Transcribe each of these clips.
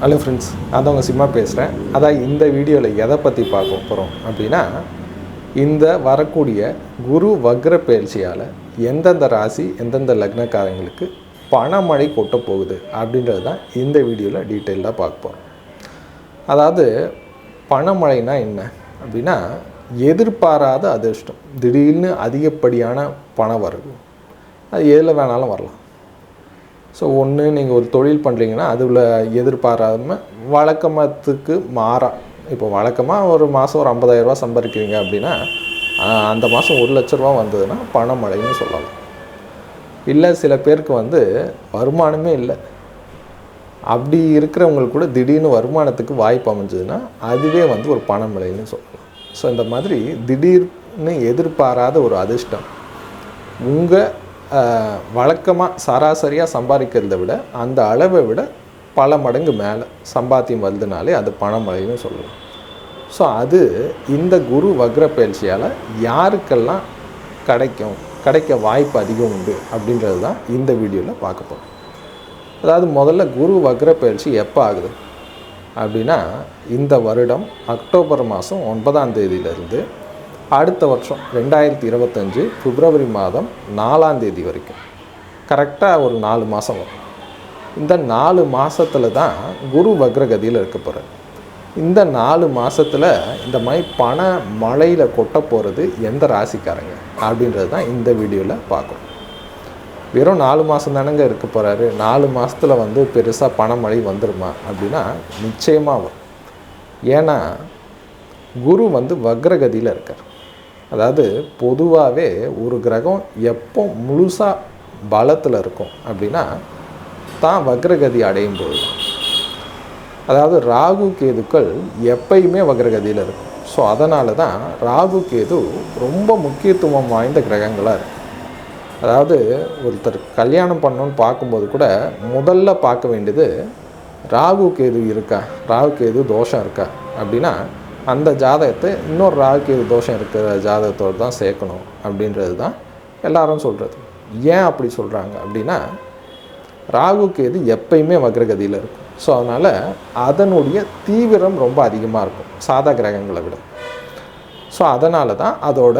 Hello friends அதான் உங்கள் சிம்மா பேசுகிறேன் அதான் இந்த வீடியோவில் எதை பற்றி பார்க்க போகிறோம் அப்படின்னா இந்த வரக்கூடிய குரு வக்ர பயிற்சியால் எந்தெந்த ராசி எந்தெந்த லக்னக்காரங்களுக்கு பணமழை கொட்ட போகுது அப்படின்றது தான் இந்த வீடியோவில் டீட்டெயிலாக பார்க்க போகிறோம் அதாவது பணமழைனா என்ன அப்படின்னா எதிர்பாராத அதிர்ஷ்டம். திடீர்னு அதிகப்படியான பணம் வருது அது எதில் வேணாலும் வரலாம். ஸோ ஒன்று நீங்கள் ஒரு தொழில் பண்ணுறீங்கன்னா அதில் எதிர்பாராம வழக்கமத்துக்கு மாறா. இப்போ வழக்கமாக ஒரு மாதம் ஒரு ஐம்பதாயிரரூபா சம்பாதிக்கிறீங்க அப்படின்னா அந்த மாதம் ஒரு லட்ச ரூபா வந்ததுன்னா பணமழைன்னு சொல்லலாம். இல்லை சில பேருக்கு வந்து வருமானமே இல்லை. அப்படி இருக்கிறவங்களுக்கு கூட திடீர்னு வருமானத்துக்கு வாய்ப்பு அமைஞ்சதுன்னா அதுவே வந்து ஒரு பணமழைன்னு சொல்லலாம். ஸோ இந்த மாதிரி திடீர்னு எதிர்பாராத ஒரு அதிர்ஷ்டம். உங்கள் வழக்கமாக சராசரியாக சம்பாதிக்கிறத விட அந்த அளவை விட பல மடங்கு மேலே சம்பாத்தியம் வருதுனாலே அது பணமழைன்னு சொல்லலாம் ஸோ அது இந்த குரு வக்ர பயிற்சியால் யாருக்கெல்லாம் கிடைக்கும் கிடைக்க வாய்ப்பு அதிகம் உண்டு அப்படின்றது தான் இந்த வீடியோவில் பார்க்க போகிறோம் அதாவது முதல்ல குரு வக்ர பயிற்சி எப்போ ஆகுது? அப்படின்னா இந்த வருடம் அக்டோபர் மாதம் ஒன்பதாம் தேதியிலேருந்து அடுத்த வருஷம் ரெண்டாயிரத்தி இருபத்தஞ்சு பிப்ரவரி மாதம் நாலாம் தேதி வரைக்கும். கரெக்டாக ஒரு நாலு மாதம் வரும். இந்த நாலு மாதத்தில் தான் குரு வக்ரகதியில் இருக்க போகிறார் இந்த நாலு மாதத்தில் இந்த மாதிரி பண மழையில் கொட்ட போகிறது எந்த ராசிக்காரங்க அப்படின்றது தான் இந்த வீடியோவில் பார்க்கணும். வெறும் நாலு மாதம் தானேங்க இருக்க போகிறாரு நாலு மாதத்தில் வந்து பெருசாக பணமழை வந்துடுமா அப்படின்னா நிச்சயமாக வரும். ஏன்னா குரு வந்து வக்ரகதியில் இருக்கார். அதாவது பொதுவாகவே ஒரு கிரகம் எப்போ முழுசாக பலத்தில் இருக்கும் அப்படின்னா தான் வக்ரகதி அடையும் போது அதாவது ராகு கேதுக்கள் எப்பயுமே வக்ரகதியில் இருக்கும். ஸோ அதனால தான் ராகு கேது ரொம்ப முக்கியத்துவம் வாய்ந்த கிரகங்களாக இருக்குது அதாவது ஒருத்தர் கல்யாணம் பண்ணணும்னு பார்க்கும்போது கூட முதல்ல பார்க்க வேண்டியது ராகு கேது இருக்கா? ராகு கேது தோஷம் இருக்கா? அப்படின்னா அந்த ஜாதகத்தை இன்னொரு ராகு தோஷம் இருக்கிற ஜாதகத்தோடு தான் சேர்க்கணும் அப்படின்றது தான் எல்லாரும் சொல்கிறது ஏன் அப்படி சொல்கிறாங்க அப்படின்னா ராகு கேது எப்பயுமே வக்ரகதியில் இருக்கும். ஸோ அதனால் அதனுடைய தீவிரம் ரொம்ப அதிகமாக இருக்கும் சாதா கிரகங்களை விட. ஸோ அதனால தான் அதோட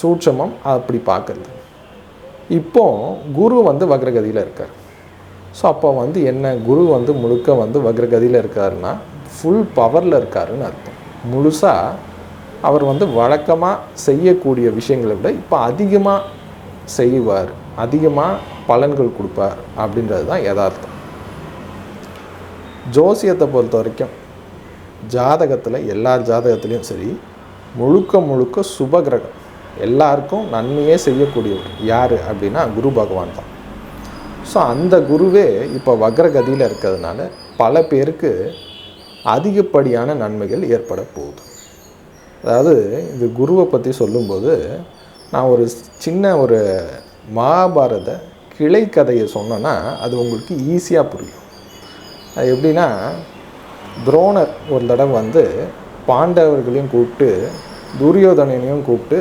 சூட்சமம் அப்படி பார்க்குறது. இப்போ குரு வந்து வக்ரகதியில் இருக்கார். ஸோ அப்போ வந்து என்ன? குரு வந்து முழுக்க வந்து வக்ரகதியில் இருக்காருன்னா ஃபுல் பவரில் இருக்காருன்னு அர்த்தம். முழுசாக அவர் வந்து வழக்கமாக செய்யக்கூடிய விஷயங்களை விட இப்போ அதிகமாக செய்வார். அதிகமாக பலன்கள் கொடுப்பார் அப்படின்றது தான் யதார்த்தம். ஜோசியத்தை பொறுத்த வரைக்கும் ஜாதகத்தில் எல்லா ஜாதகத்துலேயும் சரி முழுக்க முழுக்க சுப கிரகம். எல்லாருக்கும் நன்மையே செய்யக்கூடியவர் யார் அப்படின்னா குரு பகவான் தான். ஸோ அந்த குருவே இப்போ வக்ரகதியில் இருக்கிறதுனால பல பேருக்கு அதிகப்படியான நன்மைகள் ஏற்பட போகுது. அதாவது இந்த குருவை பற்றி சொல்லும்போது நான் ஒரு சின்ன ஒரு மகாபாரத கிளை கதையை சொன்னேன்னா அது உங்களுக்கு ஈஸியாக புரியும். அது எப்படின்னா துரோணர் ஒரு தடவை வந்து பாண்டவர்களையும் கூப்பிட்டு துரியோதனனையும் கூப்பிட்டு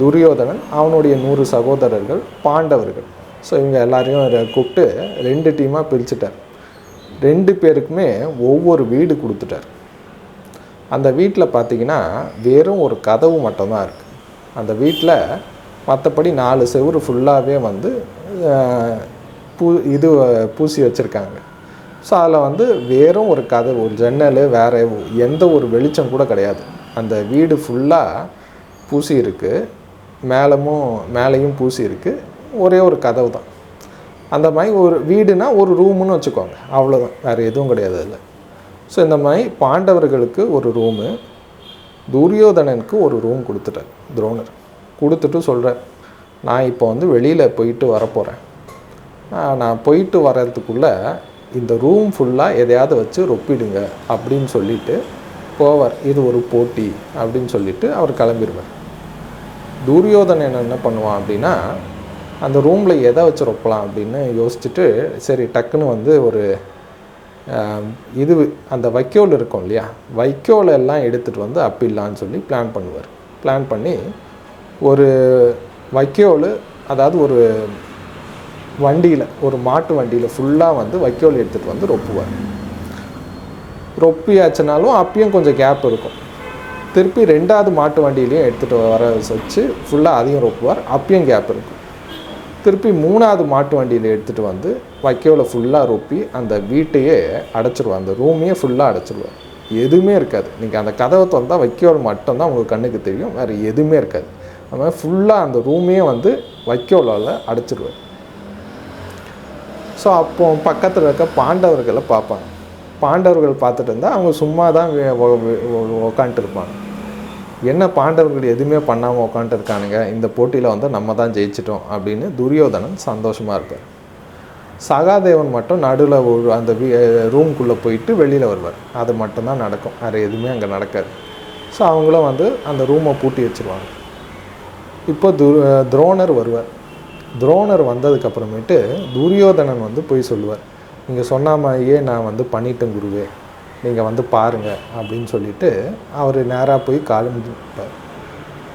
துரியோதனன் அவனுடைய நூறு சகோதரர்கள் பாண்டவர்கள். ஸோ இவங்க எல்லாரையும் கூப்பிட்டு ரெண்டு டீமாக பிரிச்சுட்டார். ரெண்டு பேருக்குமே ஒவ்வொரு வீடு கொடுத்துட்டார். அந்த வீட்டில் பார்த்தீங்கன்னா வெறும் ஒரு கதவு மட்டும்தான் இருக்குது அந்த வீட்டில் மற்றபடி நாலு செவுரு ஃபுல்லாகவே வந்து பூ இது பூசி வச்சுருக்காங்க. ஸோ அதில் வந்து வெறும் ஒரு கதவு ஒரு ஜன்னல் வேறு எந்த ஒரு வெளிச்சம் கூட கிடையாது. அந்த வீடு ஃபுல்லாக பூசி இருக்குது மேலமும் மேலேயும் பூசி இருக்குது ஒரே ஒரு கதவு தான். அந்த மாதிரி ஒரு வீடுனா ஒரு ரூமுன்னு வச்சுக்கோங்க. அவ்வளோதான் வேறு எதுவும் கிடையாது அதில். ஸோ இந்த மாதிரி பாண்டவர்களுக்கு ஒரு ரூமு துரியோதனனுக்கு ஒரு ரூம் கொடுத்துட்டார் துரோணர். கொடுத்துட்டு சொல்கிறேன் நான் இப்போ வந்து வெளியில் போயிட்டு வரப்போகிறேன் நான் போயிட்டு வர்றதுக்குள்ளே இந்த ரூம் ஃபுல்லாக எதையாவது வச்சு ரொப்பிடுங்க அப்படின்னு சொல்லிட்டு போவார். இது ஒரு போட்டி அப்படின்னு சொல்லிட்டு அவர் கிளம்பிடுவார். துரியோதனன் என்ன பண்ணுவான் அப்படின்னா அந்த ரூமில் எதை வச்சு ரொப்பலாம் அப்படின்னு யோசிச்சுட்டு சரி டக்குன்னு வந்து ஒரு இது அந்த வைக்கோல் இருக்கும் இல்லையா? வைக்கோல் எல்லாம் எடுத்துகிட்டு வந்து அப்பிடலான்னு சொல்லி பிளான் பண்ணுவார். பிளான் பண்ணி ஒரு வைக்கோல் அதாவது ஒரு வண்டியில் ஒரு மாட்டு வண்டியில் ஃபுல்லாக வந்து வைக்கோல் எடுத்துகிட்டு வந்து ரொப்புவார். ரொப்பியாச்சுனாலும் அப்பயும் கொஞ்சம் கேப் இருக்கும். திருப்பி ரெண்டாவது மாட்டு வண்டியிலையும் எடுத்துகிட்டு வர வச்சு ஃபுல்லாக அதையும் ரொப்புவார். அப்பயும் கேப் இருக்கும். திருப்பி மூணாவது மாட்டு வண்டியில் எடுத்துகிட்டு வந்து வைக்கோவில் ஃபுல்லாக ரொப்பி அந்த வீட்டையே அடைச்சிருவார் அந்த ரூமையே ஃபுல்லாக அடைச்சிருவார் எதுவுமே இருக்காது. நீங்கள் அந்த கதவை திறந்தால் வைக்கோல் மட்டும்தான் உங்களுக்கு கண்ணுக்கு தெரியும். வேறு எதுவுமே இருக்காது. அது மாதிரி ஃபுல்லாக அந்த ரூமையே வந்து வைக்கோலால் அடைச்சிருவார் ஸோ அப்போ பக்கத்தில் இருக்க பாண்டவர்களை பார்ப்பாங்க. பாண்டவர்கள் பார்த்துட்டு இருந்தால் அவங்க சும்மா தான் உக்காண்ட்டு என்ன பாண்டவர்கள் எதுவுமே பண்ணாமல் உக்காண்ட்டு இந்த போட்டியில் வந்து நம்ம தான் ஜெயிச்சிட்டோம் அப்படின்னு துரியோதனன் சந்தோஷமாக இருப்பார். சகாதேவன் மட்டும் நடுவில் ஒரு அந்த வீ ரூம்குள்ளே போயிட்டு வெளியில் வருவார். அது மட்டும்தான் நடக்கும். வேறு எதுவுமே அங்கே நடக்காது. ஸோ அவங்களும் வந்து அந்த ரூமை பூட்டி வச்சுருவாங்க. இப்போ து துரோணர் வருவார். துரோணர் வந்ததுக்கப்புறமேட்டு துரியோதனன் வந்து போய் சொல்லுவார். நீங்கள் சொன்ன மாதிரியே நான் வந்து பண்ணிட்டேன் குருவே. நீங்கள் வந்து பாருங்கள் அப்படின்னு சொல்லிட்டு அவர் நேராக போய் காலமிப்பார்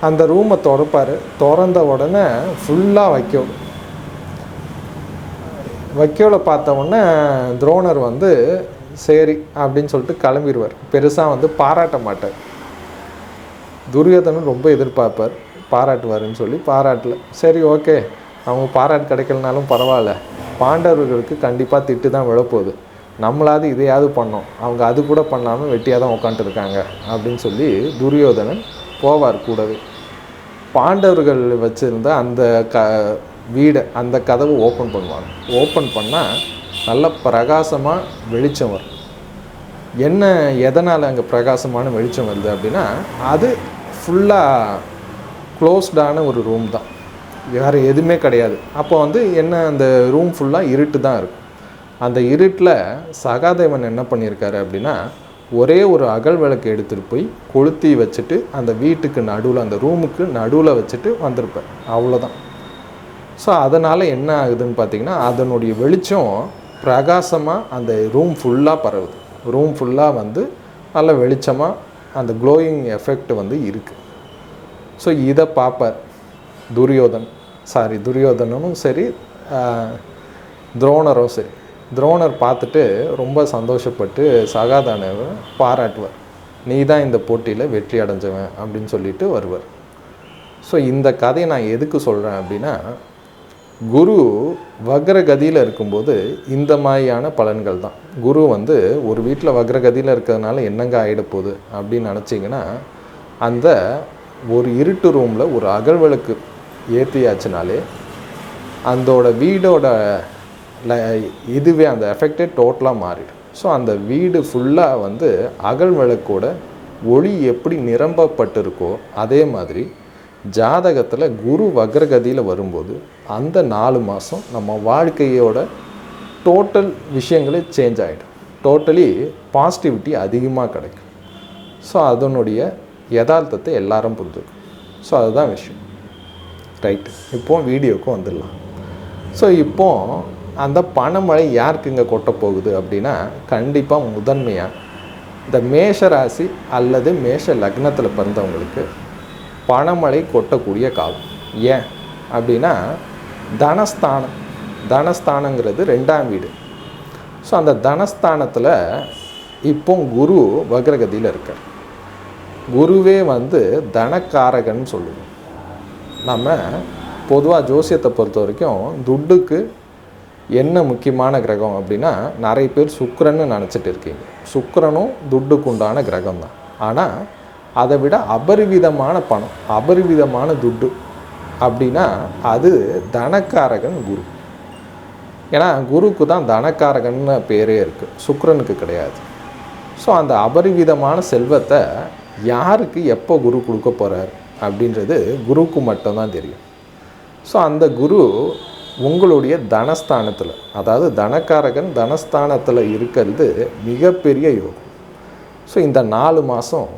அந்த ரூமை திறப்பார். திறந்த உடனே ஃபுல்லாக வைக்கோல். வைக்கோலை பார்த்த உடனே துரோணர் வந்து சரி அப்படின்னு சொல்லிட்டு கிளம்பிடுவார் பெருசாக வந்து பாராட்ட மாட்டார். துரியோதனன் ரொம்ப எதிர்பார்ப்பார். பாராட்டுவாருன்னு சொல்லி பாராட்டல. சரி ஓகே. அவங்க பாராட்டு கிடைக்கலனாலும் பரவாயில்ல. பாண்டவர்களுக்கு கண்டிப்பாக திட்டு தான் விழப்போகுது. நம்மளாவது இதையாவது பண்ணோம். அவங்க அது கூட பண்ணாமல் வெட்டியாக தான் உட்காந்துருக்காங்க அப்படின்னு சொல்லி துரியோதனன் போவார் கூடவே. பாண்டவர்கள் வச்சுருந்த அந்த க வீடை அந்த கதவை ஓப்பன் பண்ணுவாங்க. ஓப்பன் பண்ணால் நல்ல பிரகாசமாக வெளிச்சம் வரும். என்ன எதனால் அங்கே பிரகாசமான வெளிச்சம் வருது அப்படின்னா அது ஃபுல்லாக க்ளோஸ்டான ஒரு ரூம் தான். வேறு எதுவுமே கிடையாது. அப்போ வந்து என்ன அந்த ரூம் ஃபுல்லாக இருட்டு தான் இருக்கும். அந்த இருட்டில் சகாதேவன் என்ன பண்ணியிருக்காரு அப்படின்னா ஒரே ஒரு அகல் விளக்கு எடுத்துகிட்டு போய் கொளுத்தி வச்சுட்டு அந்த வீட்டுக்கு நடுவில் அந்த ரூமுக்கு நடுவில் வச்சுட்டு வந்திருப்பேன் அவ்வளோதான் ஸோ அதனால் என்ன ஆகுதுன்னு பார்த்தீங்கன்னா அதனுடைய வெளிச்சம் பிரகாசமாக அந்த ரூம் ஃபுல்லாக பரவுது. ரூம் ஃபுல்லாக வந்து நல்ல வெளிச்சமாக அந்த க்ளோயிங் எஃபெக்ட் வந்து இருக்குது ஸோ இதை பார்ப்பார் துரியோதன். சாரி துரியோதனனும் சரி துரோணரும் சரி. துரோணர் பார்த்துட்டு ரொம்ப சந்தோஷப்பட்டு சகாதானவை பாராட்டுவார். நீ தான் இந்த போட்டியில் வெற்றி அடைஞ்சவன் அப்படின்னு சொல்லிட்டு வருவார். ஸோ இந்த கதையை நான் எதுக்கு சொல்கிறேன் அப்படின்னா குரு வக்ரகதியில் இருக்கும்போது இந்த மாதிரியான பலன்கள் தான். குரு வந்து ஒரு வீட்டில் வக்ரகதியில் இருக்கிறதுனால என்னங்க ஆகிடப்போகுது அப்படின்னு நினச்சிங்கன்னா அந்த ஒரு இருட்டு ரூமில் ஒரு அகழ்வலுக்கு ஏற்றியாச்சுனாலே அந்தோட வீடோட இதுவே அந்த எஃபெக்டே டோட்டலாக மாறிடும். ஸோ அந்த வீடு ஃபுல்லாக வந்து அகல் விளக்கோட ஒளி எப்படி நிரம்பப்பட்டிருக்கோ அதே மாதிரி ஜாதகத்தில் குரு வக்ரகதியில் வரும்போது அந்த நாலு மாதம் நம்ம வாழ்க்கையோட டோட்டல் விஷயங்களே சேஞ்ச் ஆகிடும் டோட்டலி பாசிட்டிவிட்டி அதிகமாக கிடைக்கும். ஸோ அதனுடைய யதார்த்தத்தை எல்லாரும் புரிஞ்சுக்கும் ஸோ அதுதான் விஷயம். ரைட்டு இப்போது வீடியோவுக்கு வந்துடலாம். ஸோ இப்போது அந்த பணமழை யாருக்கு இங்கே கொட்ட போகுது அப்படின்னா கண்டிப்பாக முதன்மையாக இந்த மேஷ ராசி அல்லது மேஷ லக்னத்தில் பிறந்தவங்களுக்கு பணமழை கொட்டக்கூடிய காலம். ஏன்? அப்படின்னா தனஸ்தானம். தனஸ்தானங்கிறது ரெண்டாம் வீடு. ஸோ அந்த தனஸ்தானத்தில் இப்போ குரு வக்ரகதியில் இருக்கார். குருவே வந்து தனக்காரகன் சொல்லுவோம். நம்ம பொதுவாக ஜோசியத்தை பொறுத்த வரைக்கும் துட்டுக்கு என்ன முக்கியமான கிரகம் அப்படின்னா நிறைய பேர் சுக்கரன்னு நினச்சிட்டு இருக்கீங்க. சுக்கரனும் துட்டுக்குண்டான கிரகம் தான் ஆனால் அதை விட அபரிவிதமான பணம் அபரிவிதமான துட்டு அப்படின்னா அது தனக்காரகன் குரு. ஏன்னா குருக்கு தான் தனக்காரகன்னு பேரே இருக்குது சுக்கரனுக்கு கிடையாது. ஸோ அந்த அபரிவிதமான செல்வத்தை யாருக்கு எப்போ குரு கொடுக்க போகிறார் அப்படின்றது குருவுக்கு மட்டும்தான் தெரியும். ஸோ அந்த குரு உங்களுடைய தனஸ்தானத்தில் அதாவது தனக்காரகன் தனஸ்தானத்தில் இருக்கிறது மிகப்பெரிய யோகம். ஸோ இந்த நாலு மாதம்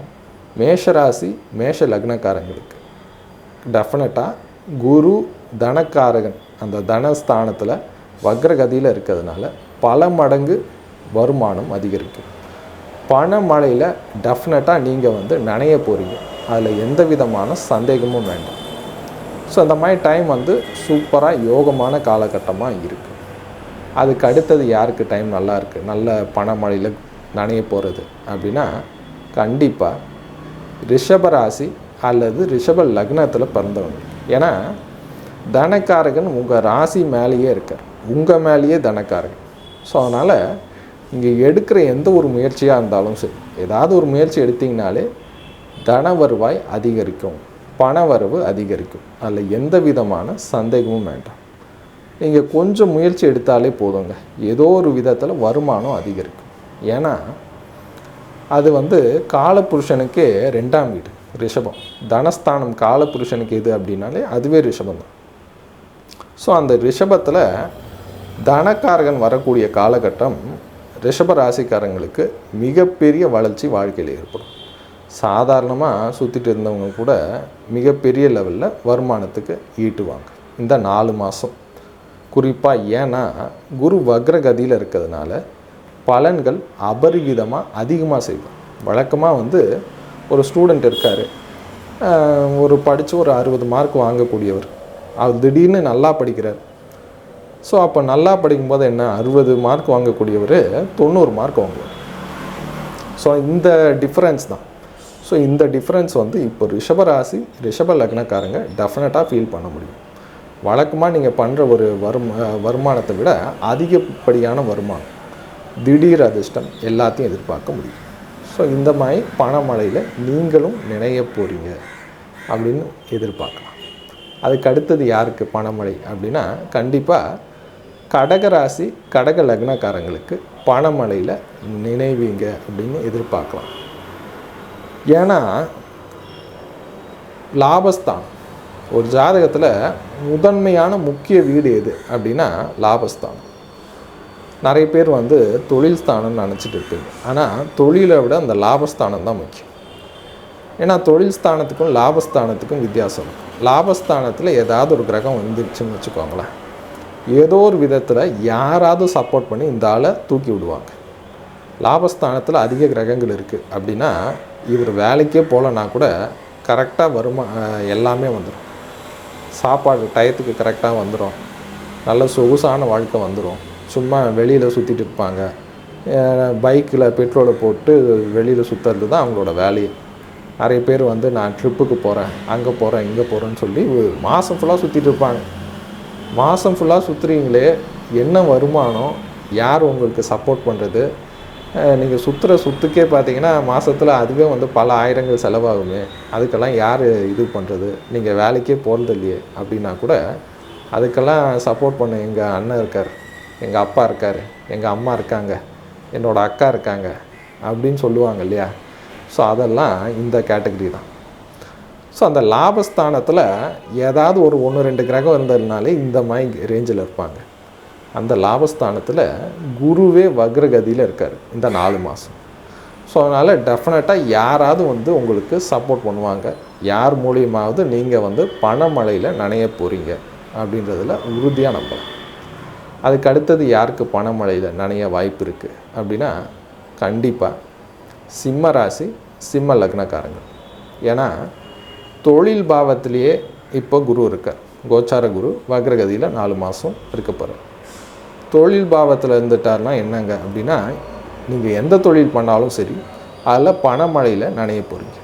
மேஷராசி மேஷ லக்னக்காரங்களுக்கு டெஃபினட்டாக குரு தனக்காரகன் அந்த தனஸ்தானத்தில் வக்ரகதியில் இருக்கிறதுனால பல மடங்கு வருமானம் அதிகரிக்கும். பண மழையில் டெஃபினட்டாக நீங்கள் வந்து நனைய போகிறீங்க அதில் எந்த விதமான சந்தேகமும் வேண்டாம். ஸோ அந்த மாதிரி டைம் வந்து சூப்பராக யோகமான காலகட்டமாக இருக்குது அதுக்கு அடுத்தது யாருக்கு டைம் நல்லா இருக்குது நல்ல பணமழையில் நனைய போகிறது அப்படின்னா கண்டிப்பாக ரிஷபராசி அல்லது ரிஷப லக்னத்தில் பிறந்தவங்க. ஏன்னா தனக்காரகன் உங்கள் ராசி மேலேயே இருக்கார். உங்கள் மேலேயே தனக்காரகன். ஸோ அதனால் இங்கே எடுக்கிற எந்த ஒரு முயற்சியாக இருந்தாலும் சரி ஏதாவது ஒரு முயற்சி எடுத்திங்கனாலே தன வருவாய் அதிகரிக்கும். பண வரவு அதிகரிக்கும். அதில் எந்த விதமான சந்தேகமும் வேண்டாம். நீங்கள் கொஞ்சம் முயற்சி எடுத்தாலே போதுங்க. ஏதோ ஒரு விதத்தில் வருமானம் அதிகரிக்கும். ஏன்னா அது வந்து காலபுருஷனுக்கே ரெண்டாம் வீடு ரிஷபம். தனஸ்தானம் காலபுருஷனுக்கு எது அப்படின்னாலே அதுவே ரிஷபம் தான். ஸோ அந்த ரிஷபத்தில் தனக்காரகன் வரக்கூடிய காலகட்டம் ரிஷப ராசிக்காரங்களுக்கு மிகப்பெரிய வளர்ச்சி வாழ்க்கையில் ஏற்படும். சாதாரணமாக சுற்றிட்டு இருந்தவங்க கூட மிகப்பெரிய லெவலில் வருமானத்துக்கு ஈட்டுவாங்க. இந்த நாலு மாதம் குறிப்பாக ஏன்னா குரு வக்ரகதியில் இருக்கிறதுனால பலன்கள் அபரிவிதமாக அதிகமாக செய்வோம் வழக்கமாக வந்து ஒரு ஸ்டூடெண்ட் இருக்கார். ஒரு படித்து ஒரு அறுபது மார்க் வாங்கக்கூடியவர். அவர் திடீர்னு நல்லா படிக்கிறார். ஸோ அப்போ நல்லா படிக்கும்போது என்ன? அறுபது மார்க் வாங்கக்கூடியவர் தொண்ணூறு மார்க் வாங்குவார். ஸோ இந்த டிஃப்ரென்ஸ் தான். ஸோ இந்த டிஃப்ரென்ஸ் வந்து இப்போ ரிஷபராசி ரிஷப லக்னக்காரங்க டெஃபினட்டாக ஃபீல் பண்ண முடியும். வழக்கமாக நீங்கள் பண்ணுற ஒரு வருமா வருமானத்தை விட அதிகப்படியான வருமானம் திடீர் அதிர்ஷ்டம் எல்லாத்தையும் எதிர்பார்க்க முடியும். ஸோ இந்த மாதிரி பணமழையில் நீங்களும் நினைய போகிறீங்க அப்படின்னு எதிர்பார்க்கலாம். அதுக்கு அடுத்தது யாருக்கு பணமழை அப்படின்னா கண்டிப்பாக கடகராசி கடக லக்னக்காரங்களுக்கு பணமழையில் நினைவீங்க அப்படின்னு எதிர்பார்க்கலாம். ஏன்னா லாபஸ்தான். ஒரு ஜாதகத்தில் முதன்மையான முக்கிய வீடு எது அப்படின்னா லாபஸ்தானம் நிறைய பேர் வந்து தொழில் ஸ்தானம்னு நினச்சிட்டு இருப்பீங்க. ஆனால் தொழிலை விட அந்த லாபஸ்தானம் தான் முக்கியம். ஏன்னா தொழில் ஸ்தானத்துக்கும் லாபஸ்தானத்துக்கும் வித்தியாசம் லாபஸ்தானத்தில் ஏதாவது ஒரு கிரகம் வந்துருச்சுன்னு வச்சுக்கோங்களேன். ஏதோ ஒரு விதத்தில் யாராவது சப்போர்ட் பண்ணி இந்த ஆளை தூக்கி விடுவாங்க. லாபஸ்தானத்தில் அதிக கிரகங்கள் இருக்குது அப்படின்னா இவர் வேலைக்கே போகலன்னா கூட கரெக்டாக வருமா எல்லாமே வந்துடும் சாப்பாடு டயத்துக்கு கரெக்டாக வந்துடும் நல்ல சொகுசான வாழ்க்கை வந்துடும் சும்மா வெளியில் சுற்றிட்டு இருப்பாங்க. பைக்கில் பெட்ரோலை போட்டு வெளியில் சுற்றுறது தான் அவங்களோட வேலையே. நிறைய பேர் வந்து நான் ட்ரிப்புக்கு போகிறேன் அங்கே போகிறேன் இங்கே போகிறேன்னு சொல்லி மாதம் ஃபுல்லாக சுற்றிட்டு இருப்பாங்க. மாதம் ஃபுல்லாக சுற்றுறீங்களே என்ன வருமானம் யார் உங்களுக்கு சப்போர்ட் பண்ணுறது நீங்கள் சுற்றுற சுற்றுக்கே பார்த்தீங்கன்னா மாதத்தில் அதுவே வந்து பல ஆயிரங்கள் செலவாகுமே. அதுக்கெல்லாம் யார் இது பண்ணுறது நீங்கள் வேலைக்கே போகிறது இல்லையே. அப்படின்னா கூட அதுக்கெல்லாம் சப்போர்ட் பண்ண எங்கள் அண்ணன் இருக்கார். எங்கள் அப்பா இருக்கார். எங்கள் அம்மா இருக்காங்க. என்னோடய அக்கா இருக்காங்க. அப்படின்னு சொல்லுவாங்க இல்லையா? ஸோ அதெல்லாம் இந்த கேட்டகரி தான். ஸோ அந்த லாபஸ்தானத்தில் ஏதாவது ஒரு ஒன்று ரெண்டு கிரகம் இருந்ததுனாலே இந்த மாதிரி ரேஞ்சில் இருப்பாங்க. அந்த லாபஸ்தானத்தில் குருவே வக்ரகதியில் இருக்கார் இந்த நாலு மாதம் ஸோ அதனால் டெஃபினட்டாக யாராவது வந்து உங்களுக்கு சப்போர்ட் பண்ணுவாங்க. யார் மூலியமாவது நீங்கள் வந்து பணமழையில் நனைய போகிறீங்க அப்படின்றதில் உறுதியாக நம்பலாம். அதுக்கு அடுத்தது யாருக்கு பணமழையில் நனைய வாய்ப்பு இருக்குது அப்படின்னா கண்டிப்பாக சிம்ம ராசி சிம்ம லக்னக்காரங்க. ஏன்னா தொழில் பாவத்திலேயே இப்போ குரு இருக்கார். கோச்சார குரு வக்ரகதியில் நாலு மாதம் இருக்க போகிறார் தொழில் பாவத்தில் இருந்துட்டார்னா என்னங்க? அப்படின்னா நீங்கள் எந்த தொழில் பண்ணாலும் சரி அதில் பணமழையில் நனைய போகிறீங்க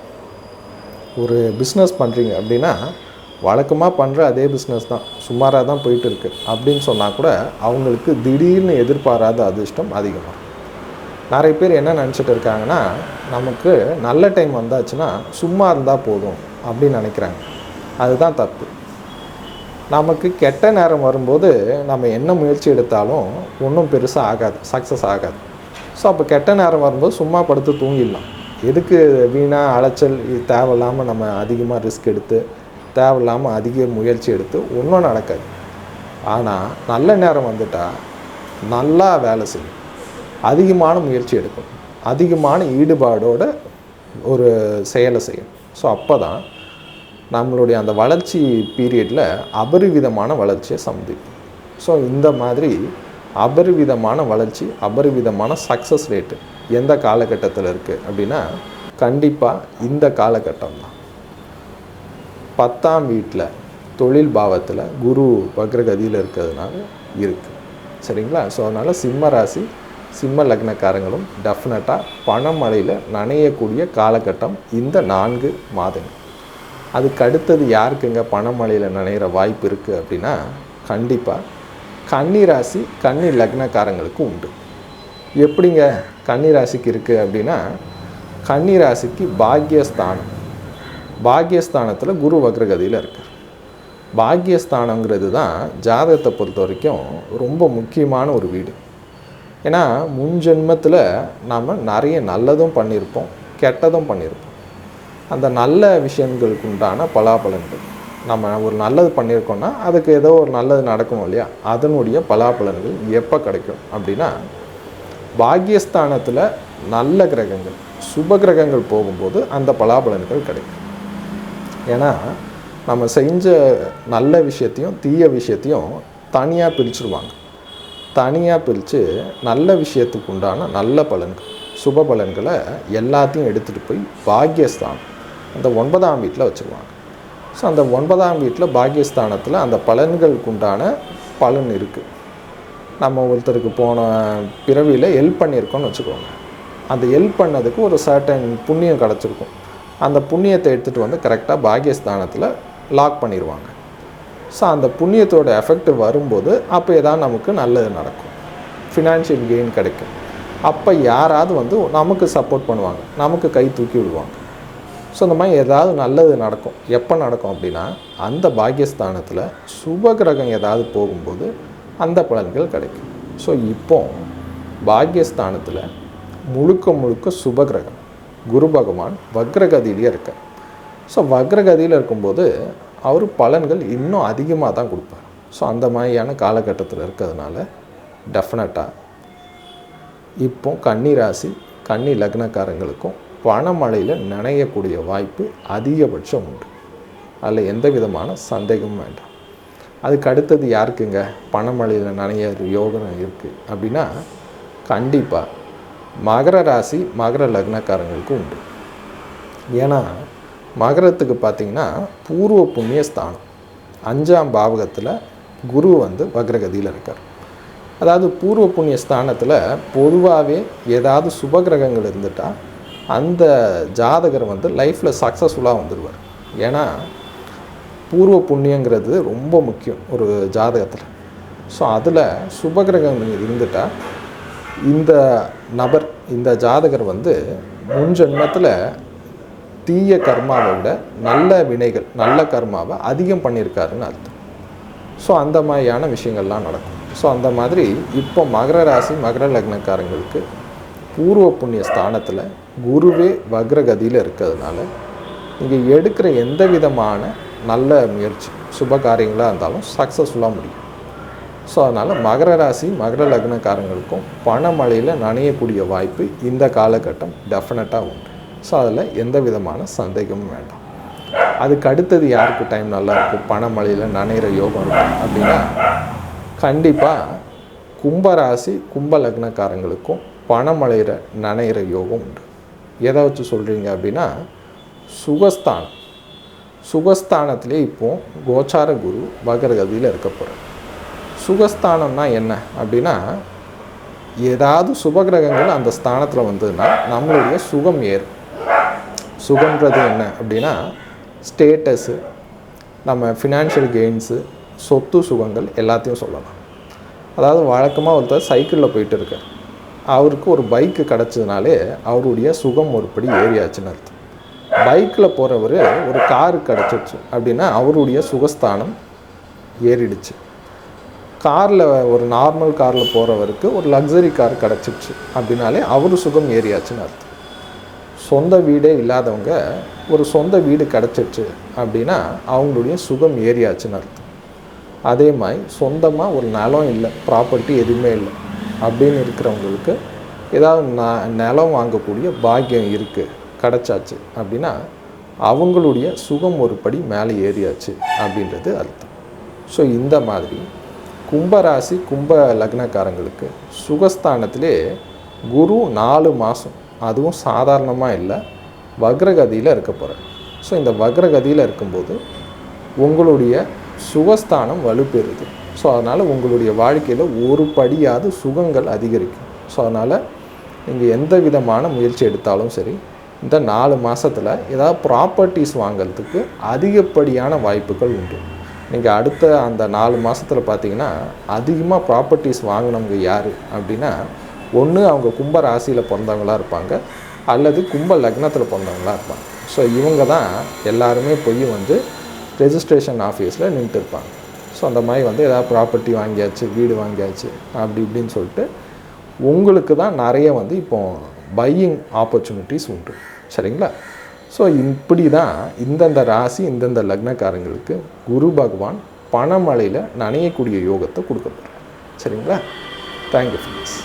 ஒரு பிஸ்னஸ் பண்ணுறீங்க அப்படின்னா வழக்கமாக பண்ணுற அதே பிஸ்னஸ் தான். சுமாராக தான் போயிட்டு இருக்கு அப்படின்னு சொன்னால் கூட அவங்களுக்கு திடீர்னு எதிர்பாராத அதிர்ஷ்டம் அதிகமாக நிறைய பேர் என்ன நினச்சிட்டு இருக்காங்கன்னா நமக்கு நல்ல டைம் வந்தாச்சுன்னா சும்மா இருந்தால் போதும் அப்படின்னு நினைக்கிறாங்க. அதுதான் தப்பு. நமக்கு கெட்ட நேரம் வரும்போது நம்ம என்ன முயற்சி எடுத்தாலும் ஒன்றும் பெருசாக ஆகாது சக்ஸஸ் ஆகாது. ஸோ அப்போ கெட்ட நேரம் வரும்போது சும்மா படுத்து தூங்கிடலாம். எதுக்கு வீணாக அலைச்சல் தேவையில்லாமல் நம்ம அதிகமாக ரிஸ்க் எடுத்து தேவையில்லாமல் அதிக முயற்சி எடுத்து ஒன்றும் நடக்காது. ஆனால் நல்ல நேரம் வந்துட்டால் நல்லா வேலை செய்யும். அதிகமான முயற்சி எடுக்கும். அதிகமான ஈடுபாடோட ஒரு செயலை செய்யும். ஸோ அப்போ தான் நம்மளுடைய அந்த வளர்ச்சி பீரியடில் அபரிவிதமான வளர்ச்சியை சந்திக்கும். ஸோ இந்த மாதிரி அபரிவிதமான வளர்ச்சி அபரிவிதமான சக்ஸஸ் ரேட்டு எந்த காலகட்டத்தில் இருக்குது அப்படின்னா கண்டிப்பாக இந்த காலகட்டம் தான். பத்தாம் வீட்டில் தொழில் பாவத்தில் குரு வக்ரகதியில் இருக்கிறதுனால இருக்குது சரிங்களா? ஸோ அதனால் சிம்ம ராசி சிம்ம லக்னக்காரங்களும் டெஃபினட்டாக பணமழையில் நனையக்கூடிய காலகட்டம் இந்த நான்கு மாதங்கள். அதுக்கு அடுத்தது யாருக்குங்க பணமழையில் நனைகிற வாய்ப்பு இருக்குது அப்படின்னா கண்டிப்பாக கன்னி ராசி கன்னி லக்னக்காரங்களுக்கு உண்டு. எப்படிங்க கன்னி ராசிக்கு இருக்குது அப்படின்னா கன்னி ராசிக்கு பாக்யஸ்தானம். பாக்யஸ்தானத்தில் குரு வக்ரகதியில் இருக்குது பாக்யஸ்தானங்கிறது தான் ஜாதகத்தை பொறுத்த வரைக்கும் ரொம்ப முக்கியமான ஒரு வீடு. ஏன்னா முன் ஜென்மத்தில் நாம் நிறைய நல்லதும் பண்ணியிருப்போம் கெட்டதும் பண்ணியிருப்போம் அந்த நல்ல விஷயங்களுக்கு உண்டான பலாபலன்கள் நம்ம ஒரு நல்லது பண்ணியிருக்கோம்னா அதுக்கு ஏதோ ஒரு நல்லது நடக்கும் இல்லையா? அதனுடைய பலாபலன்கள் எப்போ கிடைக்கும் அப்படின்னா பாக்கியஸ்தானத்தில் நல்ல கிரகங்கள் சுப கிரகங்கள் போகும்போது அந்த பலாபலன்கள் கிடைக்கும். ஏன்னா நம்ம செஞ்ச நல்ல விஷயத்தையும் தீய விஷயத்தையும் தனியாக பிரிச்சுருவாங்க. தனியாக பிரித்து நல்ல விஷயத்துக்கு உண்டான நல்ல பலன்கள் சுப பலன்களை எல்லாத்தையும் எடுத்துகிட்டு போய் பாக்கியஸ்தானம் அந்த ஒன்பதாம் வீட்டில் வச்சுருவாங்க. ஸோ அந்த ஒன்பதாம் வீட்டில் பாக்கியஸ்தானத்தில் அந்த பலன்களுக்கு உண்டான பலன் இருக்குது நம்ம ஒருத்தருக்கு போன பிறவியில் ஹெல்ப் பண்ணியிருக்கோம்னு வச்சுக்கோங்க. அந்த ஹெல்ப் பண்ணதுக்கு ஒரு சர்டன் புண்ணியம் கிடச்சிருக்கும். அந்த புண்ணியத்தை எடுத்துகிட்டு வந்து கரெக்டாக பாக்கியஸ்தானத்தில் லாக் பண்ணிடுவாங்க ஸோ அந்த புண்ணியத்தோட எஃபெக்ட் வரும்போது அப்போ ஏதாவது நமக்கு நல்லது நடக்கும். ஃபினான்ஷியல் கெயின் கிடைக்கும். அப்போ யாராவது வந்து நமக்கு சப்போர்ட் பண்ணுவாங்க. நமக்கு கை தூக்கி விடுவாங்க. ஸோ இந்த மாதிரி ஏதாவது நல்லது நடக்கும். எப்போ நடக்கும் அப்படின்னா அந்த பாக்கியஸ்தானத்தில் சுப கிரகம் ஏதாவது போகும்போது அந்த பலன்கள் கிடைக்கும். ஸோ இப்போ பாக்கியஸ்தானத்தில் முழுக்க முழுக்க சுப கிரகம் குரு பகவான் வக்ரகதியிலேயே இருக்க ஸோ வக்ரகதியில் இருக்கும்போது அவர் பலன்கள் இன்னும் அதிகமாக தான் கொடுப்பார். ஸோ அந்த மாதிரியான காலகட்டத்தில் இருக்கிறதுனால டெஃபினட்டாக இப்போ கன்னி ராசி கன்னி லக்னக்காரங்களுக்கும் பணமழையில் நனையக்கூடிய வாய்ப்பு அதிகபட்சம் உண்டு. அதில் எந்த விதமான சந்தேகமும் வேண்டாம். அதுக்கு அடுத்தது யாருக்குங்க? பணமழையில் நனைய யோகம் இருக்குது அப்படின்னா கண்டிப்பாக மகர ராசி மகர லக்னக்காரங்களுக்கு உண்டு. ஏன்னா மகரத்துக்கு பார்த்திங்கன்னா பூர்வ புண்ணிய ஸ்தானம். அஞ்சாம் பாவகத்தில் குரு வந்து வக்ரகதியில் இருக்கார். அதாவது பூர்வ புண்ணிய ஸ்தானத்தில் பொதுவாகவே ஏதாவது சுபகிரகங்கள் இருந்துட்டால் அந்த ஜாதகர் வந்து லைஃப்பில் சக்ஸஸ்ஃபுல்லாக வந்துடுவார் ஏன்னா பூர்வ புண்ணியங்கிறது ரொம்ப முக்கியம் ஒரு ஜாதகத்தில். ஸோ அதில் சுபகிரகம் இருந்துட்டால் இந்த நபர் இந்த ஜாதகர் வந்து முன் ஜென்மத்தில் தீய கர்மாவை விட நல்ல வினைகள் நல்ல கர்மாவை அதிகம் பண்ணியிருக்காருன்னு அர்த்தம். ஸோ அந்த மாதிரியான விஷயங்கள்லாம் நடக்கும். ஸோ அந்த மாதிரி இப்போ மகர ராசி மகர லக்னக்காரங்களுக்கு பூர்வ புண்ணிய ஸ்தானத்தில் குருவே வக்ரகதியில் இருக்கிறதுனால நீங்கள் எடுக்கிற எந்த விதமான நல்ல முயற்சி சுப காரியங்களாக இருந்தாலும் சக்ஸஸ்ஃபுல்லாக முடியும். ஸோ அதனால் மகர ராசி மகர லக்னக்காரங்களுக்கும் பணமழையில் நனையக்கூடிய வாய்ப்பு இந்த காலகட்டம் டெஃபினட்டாக உண்டு. ஸோ அதில் எந்த விதமான சந்தேகமும் வேண்டாம். அதுக்கு அடுத்தது யாருக்கு டைம் நல்லாயிருக்கும் பணமழையில் நனைகிற யோகம் இருக்கும் அப்படின்னா கண்டிப்பாக கும்பராசி கும்ப லக்னக்காரங்களுக்கும் பணமழையில் நனைகிற யோகம் உண்டு. எதை வச்சு சொல்கிறீங்க அப்படின்னா சுகஸ்தானம். சுகஸ்தானத்திலே இப்போ கோச்சார குரு பகரகதியில் இருக்க போகிறார் சுகஸ்தானம்னா என்ன அப்படின்னா ஏதாவது சுபகிரகங்கள் அந்த ஸ்தானத்தில் வந்ததுன்னா நம்மளுடைய சுகம் ஏறும் சுகன்றது என்ன அப்படின்னா ஸ்டேட்டஸு நம்ம ஃபினான்ஷியல் கெயின்ஸு சொத்து சுகங்கள் எல்லாத்தையும் சொல்லலாம். அதாவது வழக்கமாக ஒருத்தர் சைக்கிளில் போயிட்டு இருக்கார். அவருக்கு ஒரு பைக்கு கிடச்சதுனாலே அவருடைய சுகம் ஒரு படி ஏறியாச்சுன்னு அர்த்தம். பைக்கில் போகிறவர் ஒரு காரு கிடச்சிருச்சு அப்படின்னா அவருடைய சுகஸ்தானம் ஏறிடுச்சு. காரில் ஒரு நார்மல் காரில் போகிறவருக்கு ஒரு லக்ஸரி கார் கிடச்சிருச்சு அப்படின்னாலே அவர் சுகம் ஏறியாச்சுன்னு அர்த்தம். சொந்த வீடே இல்லாதவங்க ஒரு சொந்த வீடு கிடச்சிருச்சு அப்படின்னா அவங்களுடைய சுகம் ஏறியாச்சுன்னு அர்த்தம். அதே மாதிரி சொந்தமாக ஒரு நிலம் இல்லை ப்ராப்பர்ட்டி எதுவுமே இல்லை. அப்படின்னு இருக்கிறவங்களுக்கு ஏதாவது ந நிலம் வாங்கக்கூடிய பாக்கியம் இருக்குது கிடச்சாச்சு அப்படின்னா அவங்களுடைய சுகம் ஒரு படி மேலே ஏறியாச்சு அப்படின்றது அர்த்தம். ஸோ இந்த மாதிரி கும்பராசி கும்ப லக்னக்காரங்களுக்கு சுகஸ்தானத்திலே குரு நாலு மாதம் அதுவும் சாதாரணமாக இல்லை வக்ரகதியில் இருக்க போகிறேன் ஸோ இந்த வக்ரகதியில் இருக்கும்போது உங்களுடைய சுகஸ்தானம் வலுப்பெறுது. ஸோ அதனால் உங்களுடைய வாழ்க்கையில் ஒரு படியாவது சுகங்கள் அதிகரிக்கும். ஸோ அதனால் நீங்கள் எந்த விதமான முயற்சி எடுத்தாலும் சரி இந்த நாலு மாதத்தில் ஏதாவது ப்ராப்பர்ட்டிஸ் வாங்குறதுக்கு அதிகப்படியான வாய்ப்புகள் உண்டு. நீங்கள் அடுத்த அந்த நாலு மாதத்தில் பார்த்தீங்கன்னா அதிகமாக ப்ராப்பர்ட்டிஸ் வாங்கினவங்க யார் அப்படின்னா ஒன்று அவங்க கும்ப ராசியில் பிறந்தவங்களா இருப்பாங்க அல்லது கும்ப லக்னத்தில் பிறந்தவங்களா இருப்பாங்க. ஸோ இவங்க தான் எல்லாருமே போய் வந்து ரெஜிஸ்ட்ரேஷன் ஆஃபீஸில் நின்றுட்டு இருப்பாங்க. ஸோ அந்த மாதிரி வந்து ஏதாவது ப்ராப்பர்ட்டி வாங்கியாச்சு வீடு வாங்கியாச்சு அப்படி இப்படின்னு சொல்லிட்டு உங்களுக்கு தான் நிறைய வந்து இப்போது பையிங் ஆப்பர்ச்சுனிட்டிஸ் உண்டு. சரிங்களா? ஸோ இப்படி தான் இந்தந்த ராசி இந்தந்த லக்னக்காரங்களுக்கு குரு பகவான் பணமழையில் நனையக்கூடிய யோகத்தை கொடுக்க போகிறார் சரிங்களா தேங்க்யூ ஃப்ரெண்ட்ஸ்